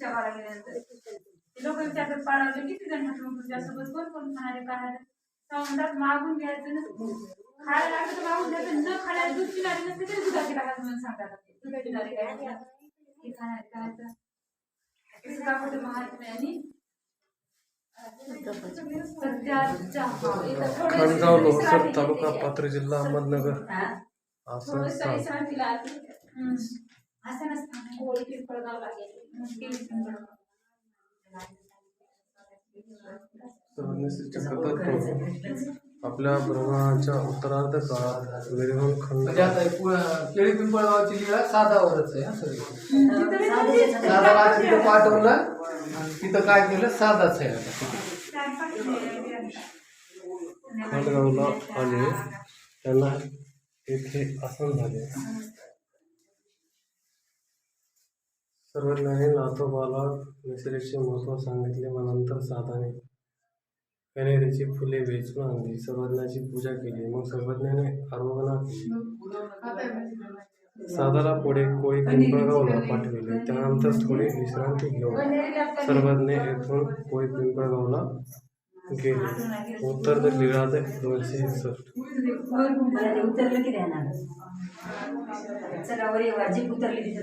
तुमच्या गावाला गेल्यानंतर पाडावले किती जण म्हटलं मग कोण कोण खाणारे काय म्हणतात मागून घ्यायचं ना खायला लागलं तर मागून घ्यायचं न खायला दूध पिणारे नसते तरी दुधाची टाकायचं म्हणून सांगतात दूध पिणारे काय हे। खाणार खायचं कसं का कुठे महात्म्य आणि सध्याच्या हा, इथं थोडे खानगाव लोहसर तालुका. पात्र जिल्हा अहमदनगर असं असं नसतं. पिंपळगाव लागेल. मुश्किल पिंपळगाव प्रभू आपल्या ब्रह्माच्या उत्तरार्ध काळात विरहून खंड म्हणजे आता केळी पिंपळगावची लीला साधावरच आहे हा सगळी तिथं म्हणजे साधाला तिथं पाठवलं. आणि तिथं काय केलं? साधाच आहे आता. खंडगावला आले. त्यांना येथे आसन झाले. सर्वज्ञाने नाथोबाला निसर्गाचे महत्त्व सांगितले व नंतर साधाने कनेरीची फुले वेचून आणली. सर्वज्ञाची पूजा केली. मग सर्वज्ञाने आरोहणा केली साधाला पुढे कोळी पिंपळगावला पाठविले. त्यानंतर थोडी विश्रांती घेऊन सर्वज्ञ येथून कोळी पिंपळगावला गेले. उत्तर लीळाद दोनशे एकसष्ट. उतरलं की राहणार उतरली तिथे